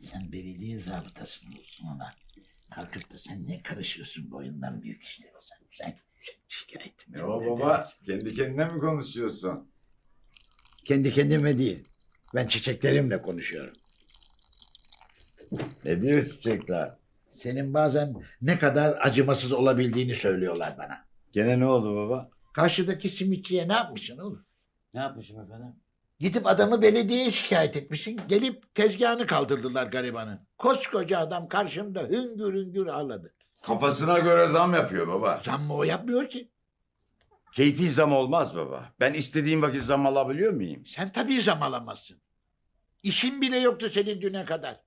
Sen belediye zabıtasın olsun ona. Kalkıp da sen ne karışıyorsun boyundan büyük işlere sen. Sen şikayet Ne o baba? Kendi kendine mi konuşuyorsun? Kendi kendime değil. Ben çiçeklerimle konuşuyorum. Ne diyor çiçekler? Senin bazen ne kadar acımasız olabildiğini söylüyorlar bana. Gene ne oldu baba? Karşıdaki simitçiye ne yapmışsın oğlum? Ne yapmışım efendim? Gidip adamı belediyeye şikayet etmişsin. Gelip tezgahını kaldırdılar garibanın. Koskoca adam karşımda hüngür hüngür ağladı. Kafasına göre zam yapıyor baba. Zam mı o yapmıyor ki? Keyfi zam olmaz baba. Ben istediğim vakit zam alabiliyor muyum? Sen tabii zam alamazsın. İşin bile yoktu senin düne kadar.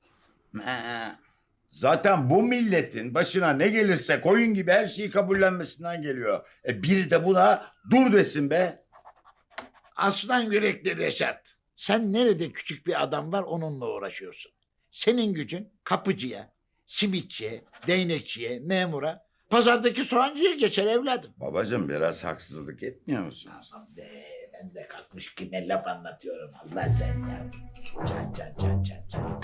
Zaten bu milletin başına ne gelirse koyun gibi her şeyi kabullenmesinden geliyor. E bir de buna dur desin be. Aslan yürekli Reşat. Sen nerede küçük bir adam var onunla uğraşıyorsun. Senin gücün kapıcıya, simitçiye, değnekçiye, memura, pazardaki soğancıya geçer evladım. Babacım biraz haksızlık etmiyor musunuz? Aman be ben de kalkmış kime laf anlatıyorum Allah sen ya. Can can can can can.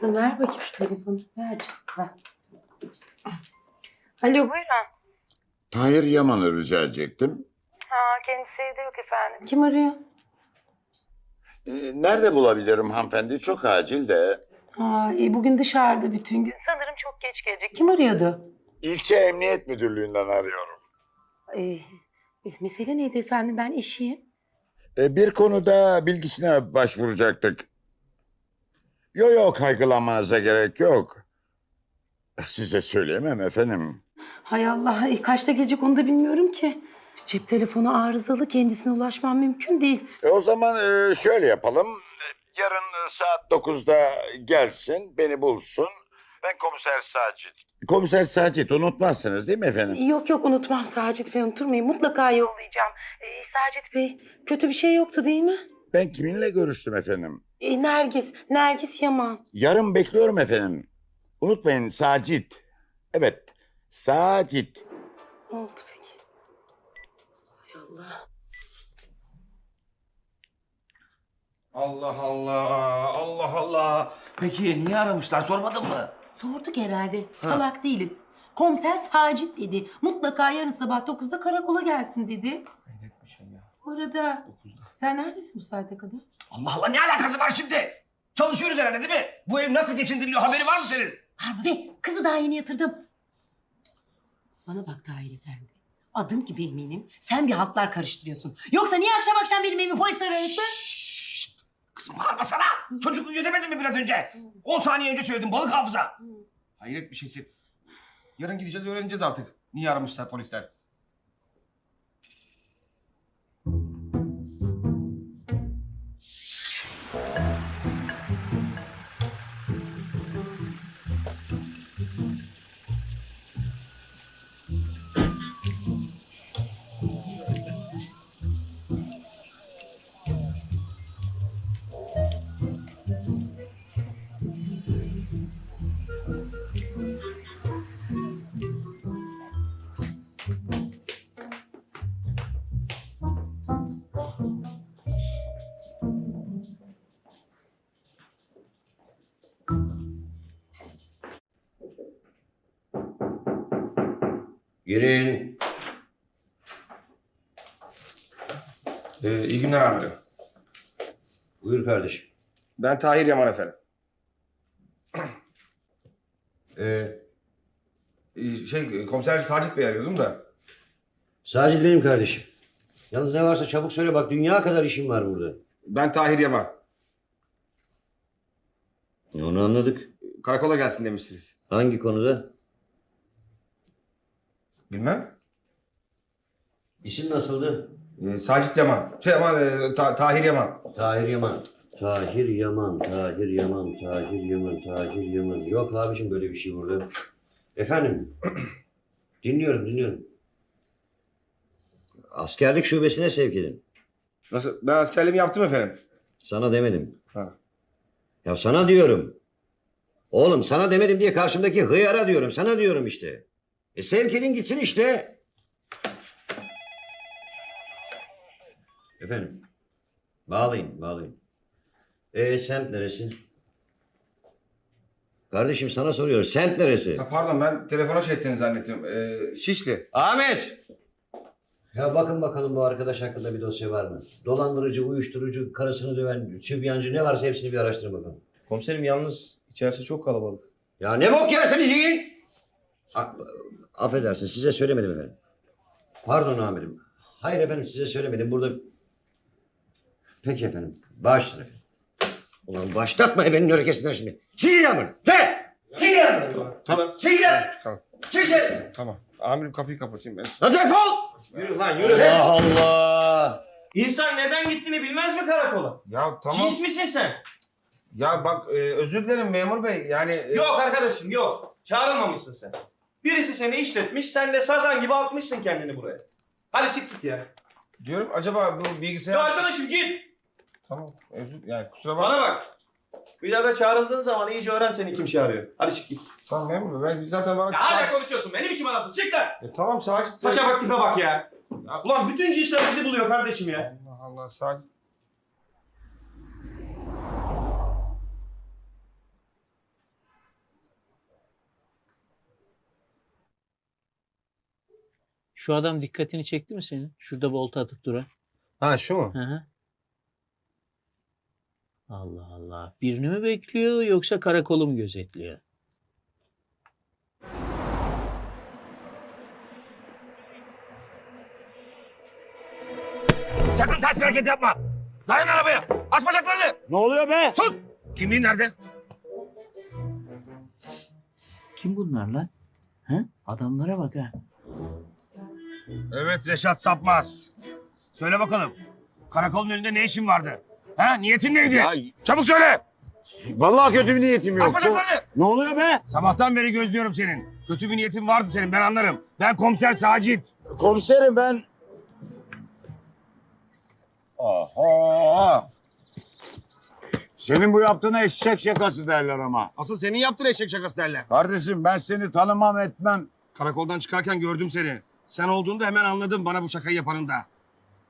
Kızım ver bakayım şu telefonu. Ver canım, ver. Alo buyurun. Tahir Yaman'ı rica edecektim. Ha kendisi evde yok efendim. Kim arıyor? E, nerede bulabilirim hanımefendi? Çok acil de. Ha, e, bugün dışarıda bütün gün. Sanırım çok geç gelecek. Kim arıyordu? İlçe Emniyet Müdürlüğü'nden arıyorum. E, e, mesele neydi efendim? Ben eşiyim. E, bir konuda bilgisine başvuracaktık. Yok yok kaygılanmanıza gerek yok. Size söyleyemem efendim. Hay Allah e, kaçta gelecek onu da bilmiyorum ki. Cep telefonu arızalı kendisine ulaşmam mümkün değil. E, o zaman e, şöyle yapalım. E, Yarın e, saat 9'da gelsin, beni bulsun. Ben komiser Sacit. Komiser Sacit unutmazsınız değil mi efendim? Yok yok unutmam Sacit Bey unutur muyum? Mutlaka yollayacağım. E, Sacit Bey kötü bir şey yoktu değil mi? Ben kiminle görüştüm efendim? E, Nergis, Nergis Yaman. Yarın bekliyorum efendim. Unutmayın Sacit. Evet, Sacit. Ne oldu peki? Hay Allah. Allah Allah, Allah Allah. Peki niye aramışlar sormadın mı? Sorduk herhalde. Salak değiliz. Komiser Sacit dedi. Mutlaka yarın sabah 9'da karakola gelsin dedi. Hayret bir şey ya. Bu arada sen neredesin bu saate kadar? Allah Allah ne alakası var şimdi? Çalışıyoruz herhalde değil mi? Bu ev nasıl geçindiriliyor haberi var mı senin? Harbi kızı daha yeni yatırdım. Bana bak Tahir Efendi. Adım gibi eminim sen bir haltlar karıştırıyorsun. Yoksa niye akşam akşam benim evimi polisler arasın? Kızım bağırmasana. Çocuk uyuyor demedin mi biraz önce? 10 saniye önce söyledim balık hafıza. Hayret bir şeysin. Yarın gideceğiz öğreneceğiz artık. Niye aramışlar polisler? Girin. Ee, iyi günler amirim. Buyur kardeşim. Ben Tahir Yaman efendim. Ee, Ee, şey komiser Sacit Bey arıyordum da. Sacit benim kardeşim. Yalnız ne varsa çabuk söyle bak dünya kadar işim var burada. Ben Tahir Yaman. Onu anladık. Karakola gelsin demişsiniz. Hangi konuda? Bilmem. İsim nasıldı? Ee, Sacit Yaman. Şey Yaman, e, Ta- Tahir Yaman. Tahir Yaman. Tahir Yaman, Tahir Yaman, Tahir Yaman, Tahir Yaman. Yok abicim böyle bir şey burada. Efendim? dinliyorum, dinliyorum. Askerlik şubesine sevk edin. Nasıl? Ben askerliğimi yaptım efendim. Sana demedim. Ha. Ya sana diyorum. Oğlum sana demedim diye karşımdaki hıyara diyorum. Sana diyorum işte. E sevk edin gitsin işte. Efendim. Bağlayın, bağlayın. E semt neresi? Kardeşim sana soruyor. Semt neresi? Ha, pardon ben telefona şey ettiğini zannettim. Ee, Şişli. Ahmet! Ya bakın bakalım bu arkadaş hakkında bir dosya var mı? Dolandırıcı, uyuşturucu, karısını döven, sübyancı ne varsa hepsini bir araştırın bakalım. Komiserim yalnız içerisi çok kalabalık. Ya ne bok yersiniz yiyin? A- affedersin size söylemedim efendim. Pardon amirim. Hayır efendim size söylemedim. Burada... Peki efendim. Bağışlayın efendim. Ulan başlatma ebenin örekesinden şimdi. Sil yağmur. Sen! Sil yağmur. Tamam. Sil yağmur. Çıkalım. Çık sen. Tamam. Amirim kapıyı kapatayım ben. Lan defol! Yürü lan yürü. Allah Allah! İnsan neden gittiğini bilmez mi karakola? Ya tamam. Cins misin sen? Ya bak e, özür dilerim memur bey. Yani e, Yok arkadaşım yok. Çağrılmamışsın sen. Birisi seni işletmiş, sen de sazan gibi atmışsın kendini buraya. Hadi çık git ya. diyorum acaba bu bilgisayar... Ya arkadaşım git. Tamam özür yani kusura bakma. Bana bak. Bir daha da çağrıldığın zaman iyice öğren seni kim çağırıyor. Hadi çık git. Tamam memur bey ben zaten bana... Ya hala konuşuyorsun. Benim biçim adamsın. Çık lan. E, tamam Sacit. Saça bak tipe bak ya. Ulan bütün cinsler bizi buluyor kardeşim ya. Allah Allah Sacit. Şu adam dikkatini çekti mi senin? Şurada volta atıp duran. Ha şu mu? Hı hı. Allah Allah. Birini mi bekliyor yoksa karakolu mu gözetliyor? Sakın ters bir hareket yapma. Dayan arabaya. Aç bacaklarını. Ne oluyor be? Sus. Kimliğin nerede? Kim bunlar lan? Hı? Adamlara bak ha. Evet Reşat Sapmaz. Söyle bakalım. Karakolun önünde ne işin vardı? Ha niyetin neydi? Çabuk söyle. Vallahi kötü bir niyetim yok. bacaklarını. Ne oluyor be? Sabahtan beri gözlüyorum senin. Kötü bir niyetin vardı senin ben anlarım. Ben komiser Sacit. Komiserim ben... Oho! Senin bu yaptığına eşek şakası derler ama. Asıl senin yaptığın eşek şakası derler. Kardeşim ben seni tanımam etmem. Karakoldan çıkarken gördüm seni. Sen olduğunda hemen anladım bana bu şakayı yapanın da.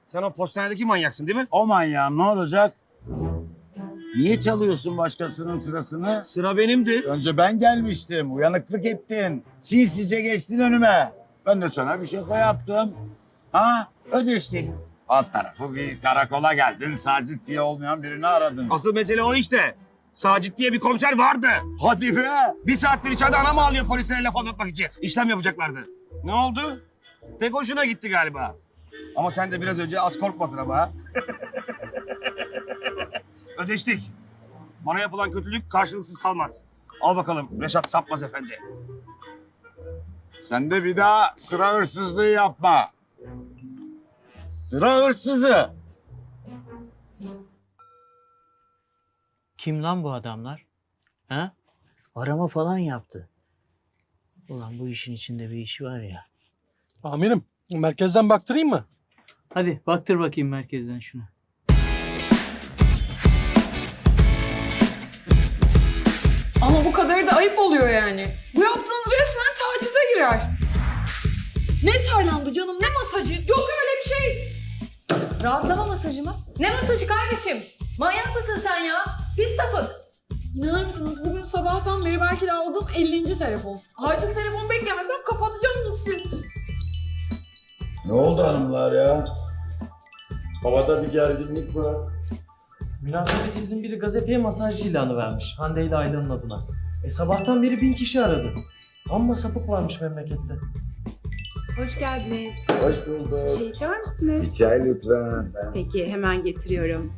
Sen o postanedeki manyaksın değil mi? O manyağın ne olacak? Niye çalıyorsun başkasının sırasını? Sıra benimdi. Önce ben gelmiştim. Uyanıklık ettin. Sinsice geçtin önüme. Ben de sana bir şaka yaptım. Ha? Ödeştik. Alt tarafı bir karakola geldin. Sacit diye olmayan birini aradın. Asıl mesele o işte. Sacit diye bir komiser vardı. Hadi be! Bir saattir içeride anam ağlıyor polislere laf anlatmak için. İşlem yapacaklardı. Ne oldu? Pek hoşuna gitti galiba. Ama sen de biraz önce az korkmadın ama ha. Ödeştik. Bana yapılan kötülük karşılıksız kalmaz. Al bakalım Reşat Sapmaz Efendi. Sen de bir daha sıra hırsızlığı yapma. Sıra hırsızı. Kim lan bu adamlar? Ha? Arama falan yaptı. Ulan bu işin içinde bir iş var ya. Amirim, merkezden baktırayım mı? Hadi baktır bakayım merkezden şunu. Ama bu kadarı da ayıp oluyor yani. Bu yaptığınız resmen tacize girer. Ne Tayland'ı canım ne masajı? Yok öyle bir şey. Rahatlama masajı mı? Ne masajı kardeşim? Manyak mısın sen ya? Pis sapık. İnanır mısınız bugün sabahtan beri belki de aldığım 50. telefon. Acil telefon beklemesem kapatacağım gitsin. Ne oldu hanımlar ya? Havada bir gerginlik var. Münasebetsizin biri gazeteye masaj ilanı vermiş. Hande ile Ayla'nın adına. E sabahtan beri bin kişi aradı. Amma sapık varmış memlekette. Hoş geldiniz. Hoş bulduk. Bir şey içer misiniz? Bir çay lütfen. Peki hemen getiriyorum.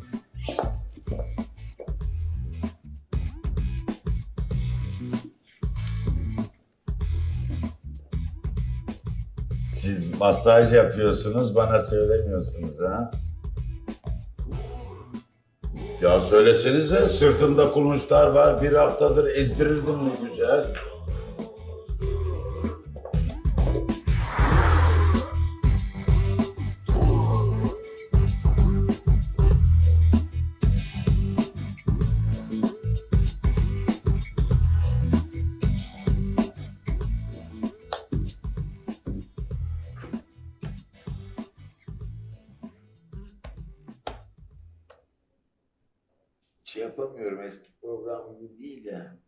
Masaj yapıyorsunuz bana söylemiyorsunuz ha? Ya söylesenize sırtımda kulunçlar var bir haftadır ezdirirdim ne güzel. Şey yapamıyorum eski program gibi değil ya.